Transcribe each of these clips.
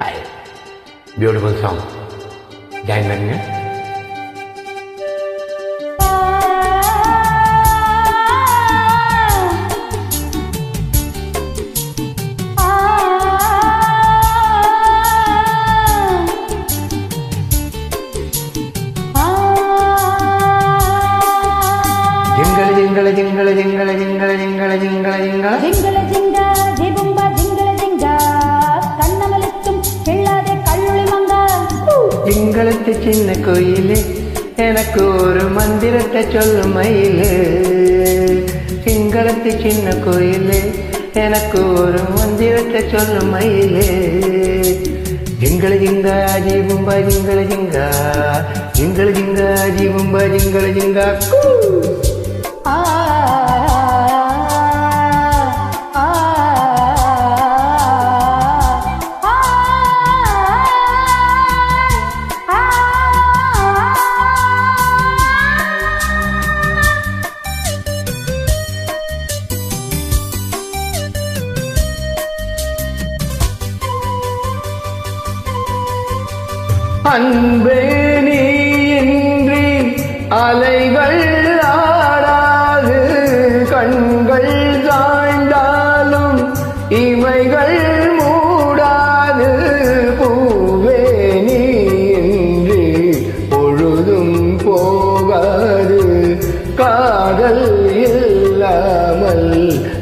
Hey, beautiful song. Join mình nhé. Jingle, jingle, jingle, jingle, jingle, jingle, jingle, jingle, jingle. குளத்து சின்ன கோயிலே. எனக்கு ஒரு மந்திரத்தை சொல்லும் மயிலே. சிங்களத்து சின்ன கோயிலே. எனக்கு ஒரு மந்திரத்தை சொல்லும் மயிலே. ജിങ്കള് ജിങ്ക ജീവുമ്പ ജിങ്കള് ജിങ്ക ജിങ്കള് ജിങ്ക ജീവുമ്പ ജിങ്കള് ജിങ്ക ആ அன்பே நீ இன்றி அலைகள் ஆடாது கண்கள் சாய்ந்தாலும் இமைகள் மூடாது. பூவே நீ இன்றி பொழுதும் போகாது. காதல் இல்லாமல்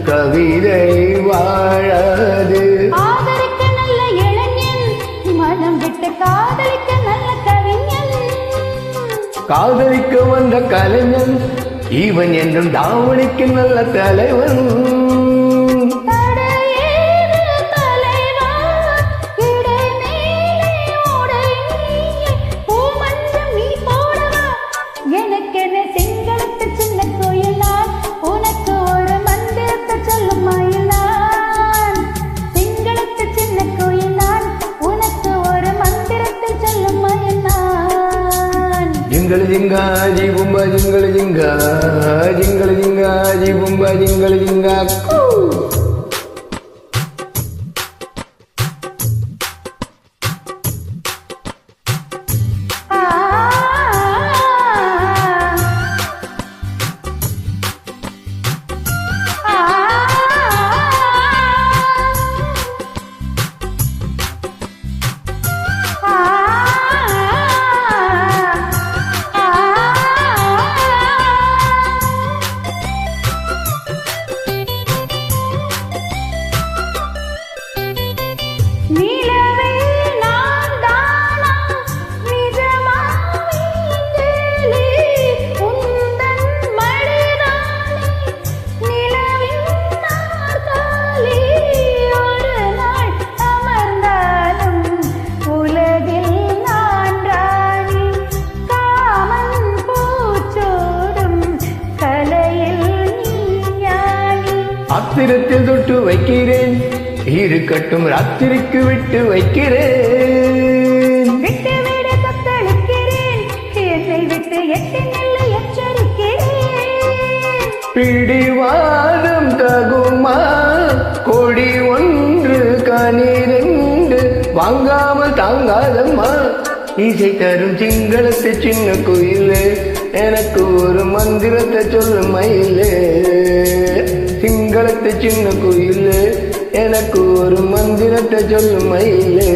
கவிதை வாழாது. ஆதரிக்க நல்ல இளைஞன் மனம் விட்டு காதல் காதலிக்க வந்த கலைஞன் இவன் என்றும் தாவணிக்கு நல்ல தலைவன். జింగళ జింగా జీ బుంబా జింగళ జింగా జింగళ జింగా జీ బుంబా జింగళ జింగా அத்திரத்தில் தொட்டு வைக்கிறேன். இருக்கட்டும் ராத்திரிக்கு விட்டு வைக்கிறேன். விட்டு விட தத்தளிக்கிறேன் என்னை விட்டு எட்டு நெல்லை எச்சரிக்கிறேன். பிடிவாதம் தகுமா? கொடி ஒன்று கனிரெண்டு. வாங்காமல் தாங்காதம்மா. இசை தரும் சிங்களத்து சின்ன குயிலே எனக்கு ஒரு மந்திரத்தை சொல்லும் மயிலே. சிங்களத்து சின்ன கோயில் எனக்கு ஒரு மந்திரத்தை சொல்லும் மயிலே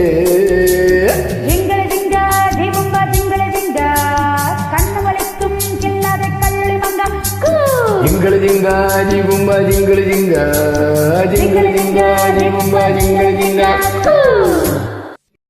ജിങ്കള് ജിങ്കാ ജിബുംബ ജിങ്കള് ജിങ്കാ ജിങ്കള് ജിങ്കാ ജിബുംബ ജിങ്കള് ജിങ്കാ